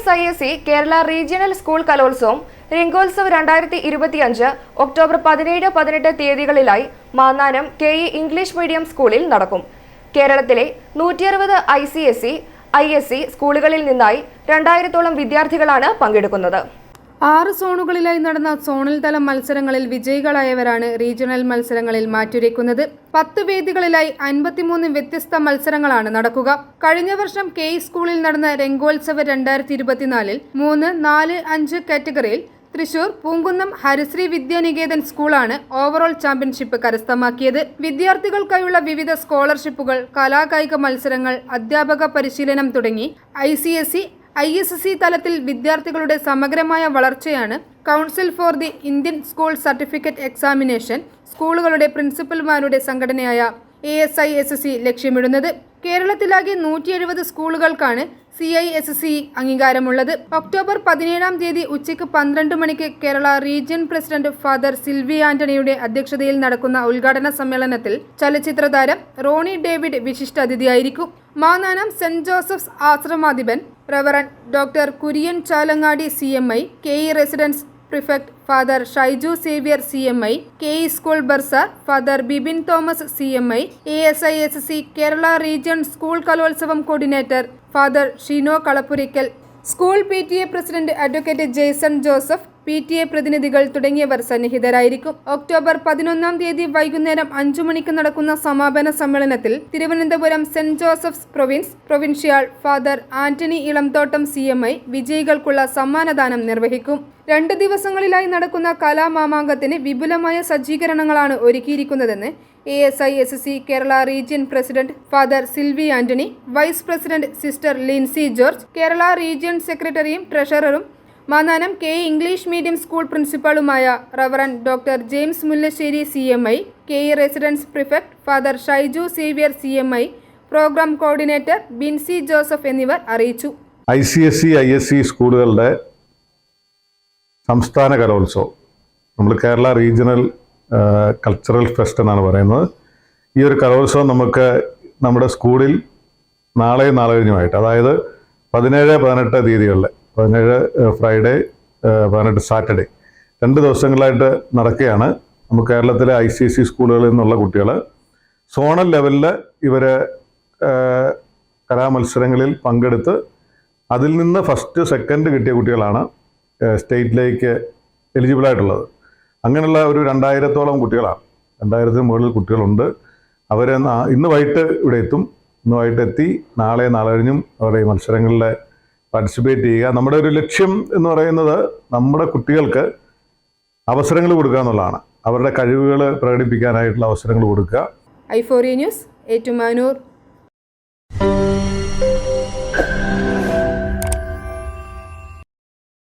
S I S C Kerala regional school Kalolsavam Rangotsav രണ്ടായിരത്തി ഇരുപത്തിയഞ്ച് October പതിനേഴ് പതിനെട്ട് തീയതികളിലായി Mannanam K E English medium സ്കൂളിൽ നടക്കും. കേരളത്തിലെ നൂറ്റി അറുപത് I C S C I S C സ്കൂളുകളിൽ നിന്നായി രണ്ടായിരത്തോളം വിദ്യാർത്ഥികളാണ് പങ്കെടുക്കുന്നത്. ആറ് സോണുകളിലായി നടന്ന സോണൽ തല മത്സരങ്ങളിൽ വിജയികളായവരാണ് റീജിയണൽ മത്സരങ്ങളിൽ മാറ്റുരയ്ക്കുന്നത്. പത്ത് വേദികളിലായി അൻപത്തിമൂന്ന് വ്യത്യസ്ത മത്സരങ്ങളാണ് നടക്കുക. കഴിഞ്ഞ വർഷം കെ സ്കൂളിൽ നടന്ന രംഗോത്സവ രണ്ടായിരത്തി ഇരുപത്തിനാലിൽ മൂന്ന് നാല് അഞ്ച് കാറ്റഗറിയിൽ തൃശൂർ പൂങ്കുന്നം ഹരിശ്രീ വിദ്യാനികേതൻ സ്കൂളാണ് ഓവറോൾ ചാമ്പ്യൻഷിപ്പ് കരസ്ഥമാക്കിയത്. വിദ്യാർത്ഥികൾക്കായുള്ള വിവിധ സ്കോളർഷിപ്പുകൾ കലാകായിക മത്സരങ്ങൾ അധ്യാപക പരിശീലനം തുടങ്ങി I C S S C തലത്തിൽ വിദ്യാർത്ഥികളുടെ സമഗ്രമായ വളർച്ചയാണ് council for the Indian school certificate examination സ്കൂളുകളുടെ പ്രിൻസിപ്പൽമാരുടെ സംഘടനയായ A S I S S C ലക്ഷ്യമിടുന്നത്. കേരളത്തിലാകെ നൂറ്റി എഴുപത് സ്കൂളുകൾക്കാണ് സി ഐ എസ് സി അംഗീകാരമുള്ളത്. ഒക്ടോബർ പതിനേഴാം തീയതി ഉച്ചയ്ക്ക് പന്ത്രണ്ട് മണിക്ക് Kerala region president father Silvy ആന്റണിയുടെ അധ്യക്ഷതയിൽ നടക്കുന്ന ഉദ്ഘാടന സമ്മേളനത്തിൽ ചലച്ചിത്ര താരം റോണി ഡേവിഡ് വിശിഷ്ടാതിഥിയായിരിക്കും. Mannanam saint Joseph's ആശ്രമാധിപൻ reverend doctor Kurian Chalangadi C M I K E residence prefect father Shaiju Xavier C M I K E school bursar father Bibin Thomas C M I A S I S C Kerala region school Kalolsavam coordinator father Shino Kalappurackal school P T A president advocate Jaison Joseph P T A പ്രതിനിധികൾ തുടങ്ങിയവർ സന്നിഹിതരായിരിക്കും. October പതിനൊന്നാം തീയതി വൈകുന്നേരം അഞ്ചു മണിക്ക് നടക്കുന്ന സമാപന സമ്മേളനത്തിൽ Thiruvananthapuram saint Joseph's province provincial father Antony Elamthottam C M I വിജയികൾക്കുള്ള സമ്മാനദാനം നിർവഹിക്കും. രണ്ട് ദിവസങ്ങളിലായി നടക്കുന്ന കലാമാമാങ്കത്തിന് വിപുലമായ സജ്ജീകരണങ്ങളാണ് ഒരുക്കിയിരിക്കുന്നതെന്ന് A S I S C Kerala region president father Silvy Antony vice president sister Lincy George Kerala region സെക്രട്ടറിയും ട്രഷററും Mannanam K English medium school പ്രിൻസിപ്പാളുമായ reverend doctor James Mullassery C M I K E residence prefect father Shaiju Xavier C M I programme coordinator Binsy Joseph എന്നിവർ അറിയിച്ചു. I C S C I S C സ്കൂളുകളുടെ സംസ്ഥാന കലോത്സവം. നമ്മൾ Kerala regional cultural fest എന്നാണ് പറയുന്നത്. ഈ ഒരു കലോത്സവം നമുക്ക് നമ്മുടെ സ്കൂളിൽ നാളെയും നാളെ കഴിഞ്ഞുമായിട്ട് അതായത് പതിനേഴ് പതിനെട്ട് തീയതികളിൽ പതിനേഴ് ഫ്രൈഡേ പതിനെട്ട് സാറ്റർഡേ. രണ്ട് ദിവസങ്ങളായിട്ട് നടക്കുകയാണ്. നമുക്ക് കേരളത്തിലെ ഐ സി എസ് സി സ്കൂളുകളിൽ നിന്നുള്ള കുട്ടികൾ സോണൽ ലെവലിൽ ഇവർ കലാമത്സരങ്ങളിൽ പങ്കെടുത്ത് അതിൽ നിന്ന് ഫസ്റ്റ് സെക്കൻഡ് കിട്ടിയ കുട്ടികളാണ് സ്റ്റേറ്റിലേക്ക് എലിജിബിളായിട്ടുള്ളത്. അങ്ങനെയുള്ള ഒരു രണ്ടായിരത്തോളം കുട്ടികളാണ്. രണ്ടായിരത്തിന് മുകളിൽ കുട്ടികളുണ്ട്. അവരെ ഇന്ന് വൈകിട്ട് ഇവിടെ എത്തും. ഇന്ന് വൈകിട്ട് എത്തി. നാളെ നാളെ കഴിഞ്ഞും അവരുടെ ഈ മത്സരങ്ങളിൽ പാർട്ടിസിപ്പേറ്റ് ചെയ്യുക. നമ്മുടെ ഒരു ലക്ഷ്യം എന്ന് പറയുന്നത് നമ്മുടെ കുട്ടികൾക്ക് അവസരങ്ങൾ കൊടുക്കുക എന്നുള്ളതാണ്. അവരുടെ കഴിവുകൾ പ്രകടിപ്പിക്കാനായിട്ടുള്ള അവസരങ്ങൾ കൊടുക്കുക. Euphoria news Ettumanoor.